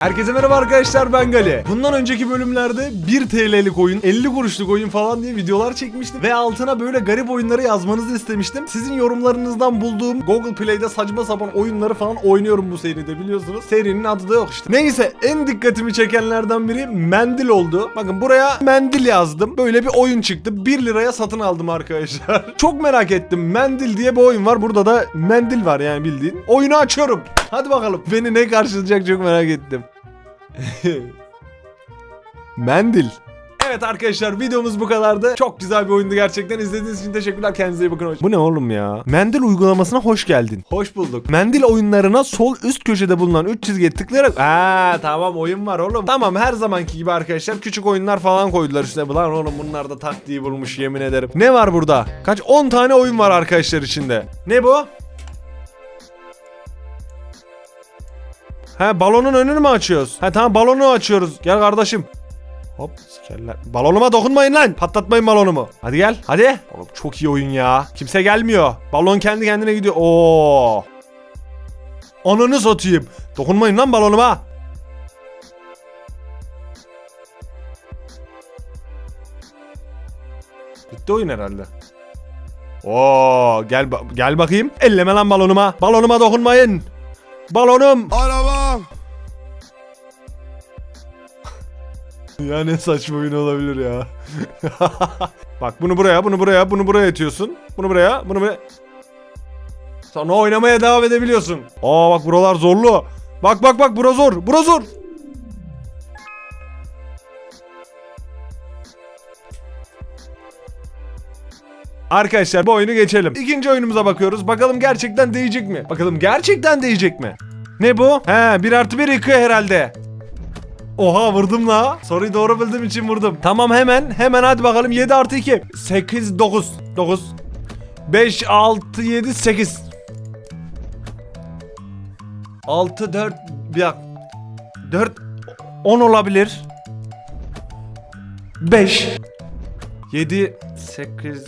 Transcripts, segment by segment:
Herkese merhaba arkadaşlar ben Gali. Bundan önceki bölümlerde 1 TL'lik oyun, 50 kuruşluk oyun falan diye videolar çekmiştim. Ve altına böyle garip oyunları yazmanızı istemiştim. Sizin yorumlarınızdan bulduğum Google Play'de saçma sapan oyunları falan oynuyorum bu seride biliyorsunuz. Serinin adı da yok işte. Neyse en dikkatimi çekenlerden biri mendil oldu. Bakın buraya mendil yazdım. Böyle bir oyun çıktı. 1 liraya satın aldım arkadaşlar. Çok merak ettim. Mendil diye bir oyun var. Burada da mendil var yani bildiğin. Oyunu açıyorum. Hadi bakalım. Beni ne karşılayacak çok merak ettim. Mendil. Evet arkadaşlar videomuz bu kadardı. Çok güzel bir oyundu gerçekten. İzlediğiniz için teşekkürler. Kendinize iyi bakın. Hoş- Bu ne oğlum ya? Mendil uygulamasına hoş geldin. Hoş bulduk. Mendil oyunlarına sol üst köşede bulunan 3 çizgiye tıklayarak Aa tamam oyun var oğlum. Tamam her zamanki gibi arkadaşlar küçük oyunlar falan koydular üstüne. Lan oğlum bunlar da taktiği bulmuş yemin ederim. Ne var burada? Kaç 10 tane oyun var arkadaşlar içinde. Ne bu? He balonun önünü mü açıyoruz? He tamam balonu açıyoruz. Gel kardeşim. Hop sikerler. Balonuma dokunmayın lan. Patlatmayın balonumu. Hadi gel. Hadi. Oğlum çok iyi oyun ya. Kimse gelmiyor. Balon kendi kendine gidiyor. Oo. Ananı satayım. Dokunmayın lan balonuma. Bitti oyun herhalde. Oo gel gel bakayım. Elleme lan balonuma. Balonuma dokunmayın. Balonum. Arabam. Ya ne saçma oyun olabilir ya. Bak bunu buraya, bunu buraya, bunu buraya atıyorsun. Bunu buraya, bunu buraya. Sonra oynamaya devam edebiliyorsun. Aa bak buralar zorlu. Bak bak bak bura zor. Bura zor. Arkadaşlar bu oyunu geçelim. İkinci oyunumuza bakıyoruz. Bakalım gerçekten değecek mi? Bakalım gerçekten değecek mi? Ne bu? He 1 artı 1 yıkıyor herhalde. Oha vurdum la. Soruyu doğru bildiğim için vurdum. Tamam hemen hemen hadi bakalım 7 artı 2. 8 9 9 5 6 7 8 6 4 bir dakika. 4 10 olabilir. 5 7 8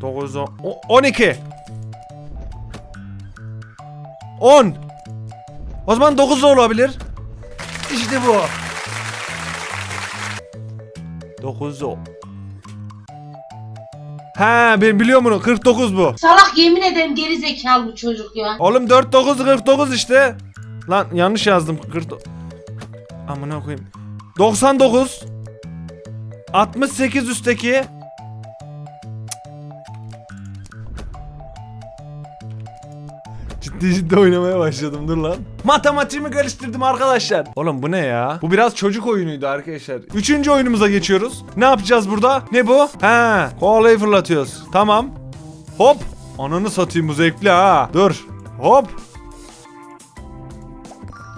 9 10 12 10 O zaman 9 da olabilir. İşte bu. 9 o. He ben biliyorum bunu 49 bu. Salak yemin ederim geri zekalı bu çocuk ya. Oğlum 4 9 49 işte. Lan yanlış yazdım 40. Amına koyayım. 99 68 üstteki Ciddi ciddi oynamaya başladım dur lan. Matematiğimi karıştırdım arkadaşlar. Oğlum bu ne ya? Bu biraz çocuk oyunuydu arkadaşlar. Üçüncü oyunumuza geçiyoruz. Ne yapacağız burada? Ne bu? He, kolayı fırlatıyoruz. Tamam. Hop. Ananı satayım bu zevkli ha. Dur. Hop.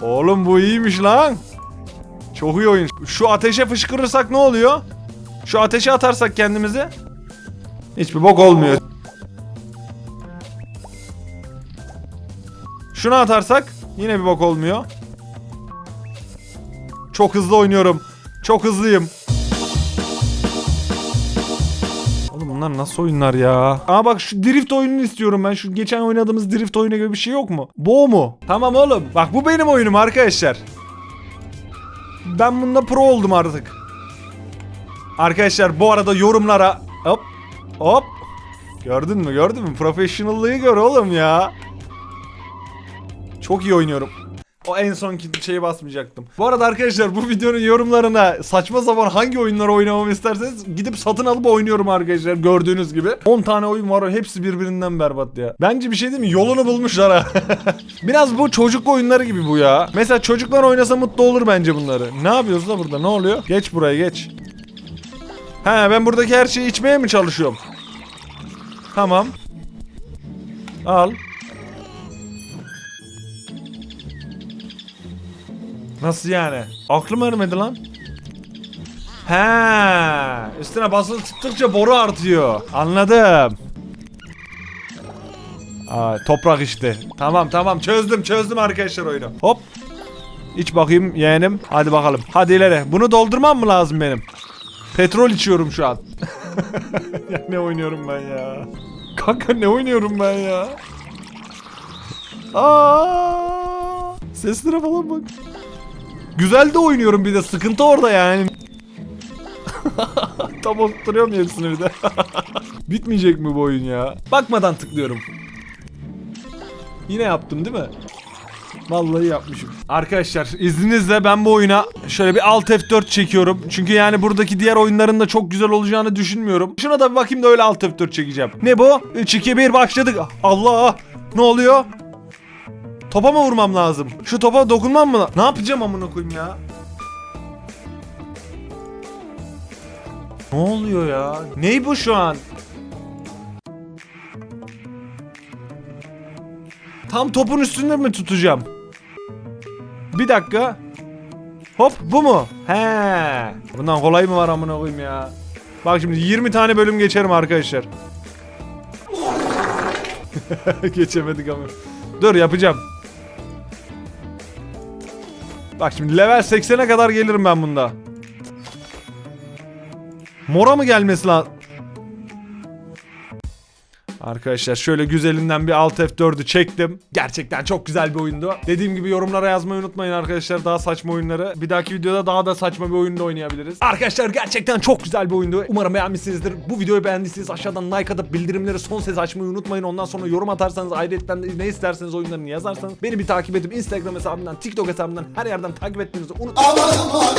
Oğlum bu iyiymiş lan. Çok iyi oyun. Şu ateşe fışkırırsak ne oluyor? Şu ateşe atarsak kendimizi. Hiçbir bok olmuyor. Şunu atarsak yine bir bok olmuyor. Çok hızlı oynuyorum. Çok hızlıyım. Oğlum bunlar nasıl oyunlar ya? Aa bak şu drift oyununu istiyorum ben. Şu geçen oynadığımız drift oyunu gibi bir şey yok mu? Bu o mu? Tamam oğlum. Bak bu benim oyunum arkadaşlar. Ben bunda pro oldum artık. Arkadaşlar bu arada yorumlara hop hop gördün mü gördün mü professionallığı gör oğlum ya. Çok iyi oynuyorum. O en sonki şeye basmayacaktım. Bu arada arkadaşlar bu videonun yorumlarına saçma sapan hangi oyunları oynamamı isterseniz gidip satın alıp oynuyorum arkadaşlar gördüğünüz gibi. 10 tane oyun var hepsi birbirinden berbat ya. Bence bir şey değil mi? Yolunu bulmuşlar ha. Biraz bu çocuk oyunları gibi bu ya. Mesela çocuklar oynasa mutlu olur bence bunları. Ne yapıyoruz da burada? Ne oluyor? Geç buraya geç. He ben buradaki her şeyi içmeye mi çalışıyorum? Tamam. Al. Nasıl yani? Aklım ermedi lan. He, üstüne basılı tuttukça boru artıyor. Anladım. Aa, toprak işte. Tamam tamam çözdüm çözdüm arkadaşlar oyunu. Hop. İç bakayım yeğenim. Hadi bakalım. Hadi ileri. Bunu doldurmam mı lazım benim? Petrol içiyorum şu an. ya ne oynuyorum ben ya? Kanka ne oynuyorum ben ya? Aa! Seslere falan bak. Güzel de oynuyorum bir de sıkıntı orada yani. Tam oturuyorum hepsini bir de. Bitmeyecek mi bu oyun ya? Bakmadan tıklıyorum. Yine yaptım değil mi? Vallahi yapmışım. Arkadaşlar izninizle ben bu oyuna şöyle bir Alt F4 çekiyorum. Çünkü yani buradaki diğer oyunların da çok güzel olacağını düşünmüyorum. Şuna da bir bakayım da öyle Alt F4 çekeceğim. Ne bu? 3 2 1 başladık. Allah! Ne oluyor? Topa mı vurmam lazım? Şu topa dokunmam mı? Ne yapacağım amına koyayım ya? Ne oluyor ya? Ney bu şu an? Tam topun üstünde mi tutacağım? Bir dakika. Hop bu mu? He. Bundan kolay mı var amına koyayım ya? Bak şimdi 20 tane bölüm geçerim arkadaşlar. Geçemedik ama. Dur yapacağım. Bak şimdi level 80'e kadar gelirim ben bunda. Mora mı gelmesi lazım? Arkadaşlar şöyle güzelinden bir Alt F4'ü çektim. Gerçekten çok güzel bir oyundu. Dediğim gibi yorumlara yazmayı unutmayın arkadaşlar daha saçma oyunları. Bir dahaki videoda daha da saçma bir oyunda oynayabiliriz. Arkadaşlar gerçekten çok güzel bir oyundu. Umarım beğenmişsinizdir. Bu videoyu beğendiyseniz aşağıdan like atıp bildirimleri son ses açmayı unutmayın. Ondan sonra yorum atarsanız ayrıyetten ne isterseniz oyunlarını yazarsanız beni bir takip edip Instagram hesabımdan, TikTok hesabımdan her yerden takip etmenizi unutmayın. Aman aman.